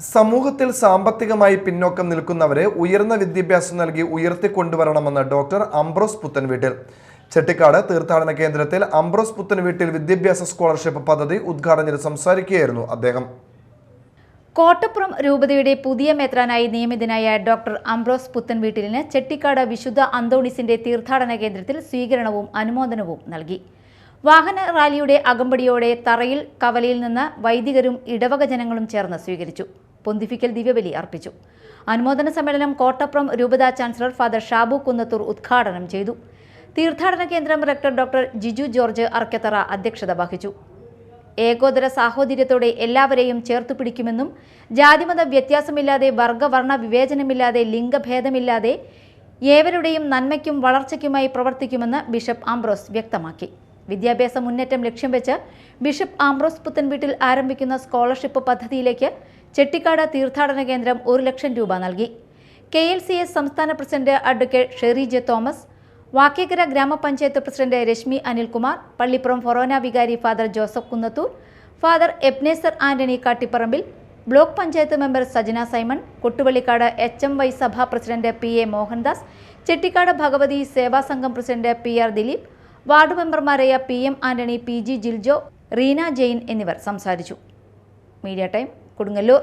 സമൂഹത്തിൽ സാമ്പത്തികമായി പിന്നോക്കം നിൽക്കുന്നവരെ ഉയർന്ന വിദ്യാഭ്യാസം നൽകി ഉയർത്തിക്കൊണ്ടുവരണമെന്ന് ഡോക്ടർ അംബ്രോസ് പുത്തൻവീട്ടിൽ ചെട്ടിക്കാട് തീർത്ഥാടന കേന്ദ്രത്തിൽ അംബ്രോസ് പുത്തൻവീട്ടിൽ വിദ്യാഭ്യാസ സ്കോളർഷിപ്പ് പദ്ധതി ഉദ്ഘാടനം ചെയ്ത് സംസാരിക്കുകയായിരുന്നു അദ്ദേഹം. കോട്ടപ്പുറം രൂപതയുടെ പുതിയ മെത്രാനായി നിയമിതനായ ഡോക്ടർ അംബ്രോസ് പുത്തൻവീട്ടിലിന് ചെട്ടിക്കാട് വിശുദ്ധ അന്തോണിസിന്റെ തീർത്ഥാടന കേന്ദ്രത്തിൽ സ്വീകരണവും അനുമോദനവും നൽകി. വാഹന റാലിയുടെ അകമ്പടിയോടെ തറയിൽ കവലയിൽ നിന്ന് വൈദികരും ഇടവക ജനങ്ങളും ചേർന്ന് സ്വീകരിച്ചു. പൊന്തിഫിക്കൽ ദിവ്യബലി അർപ്പിച്ചു. അനുമോദന സമ്മേളനം കോട്ടപ്പുറം രൂപത ചാൻസലർ ഫാദർ ഷാബു കുന്നത്തൂർ ഉദ്ഘാടനം ചെയ്തു. തീർത്ഥാടന കേന്ദ്രം rector doctor Jiju George Arkkathara അധ്യക്ഷത വഹിച്ചു. ഏകോദര സാഹോദര്യത്തോടെ എല്ലാവരെയും ചേർത്തു പിടിക്കുമെന്നും ജാതിമത വ്യത്യാസമില്ലാതെ വർഗവർണ വിവേചനമില്ലാതെ ലിംഗഭേദമില്ലാതെ ഏവരുടെയും നന്മയ്ക്കും വളർച്ചയ്ക്കുമായി പ്രവർത്തിക്കുമെന്ന് ബിഷപ്പ് ആംബ്രോസ് വ്യക്തമാക്കി. വിദ്യാഭ്യാസ മുന്നേറ്റം ലക്ഷ്യം വെച്ച് ബിഷപ്പ് ആംബ്രോസ് പുത്തൻവീട്ടിൽ ആരംഭിക്കുന്ന സ്കോളർഷിപ്പ് പദ്ധതിയിലേക്ക് ചെട്ടിക്കാട് തീർത്ഥാടന കേന്ദ്രം ഒരു ലക്ഷം രൂപ നൽകി. കെ എൽ സി എസ് സംസ്ഥാന president advocate Sherry J Thomas Vakkekkara ഗ്രാമപഞ്ചായത്ത് പ്രസിഡന്റ് രശ്മി അനിൽകുമാർ പള്ളിപ്പുറം ഫൊറോന വികാരി father Joseph Kunnathur father Ebenezer Antony Kattiparambil block panchayat member Sajana Simon Kottuvallikkad H M Y സഭാ president P A Mohandas Chettikkad Bhagavathi Seva Sangham president P R Dileep ward മെമ്പർമാരായ P M Antony P G Jiljo Reena Jain എന്നിവർ സംസാരിച്ചു. Media time Kodungallur.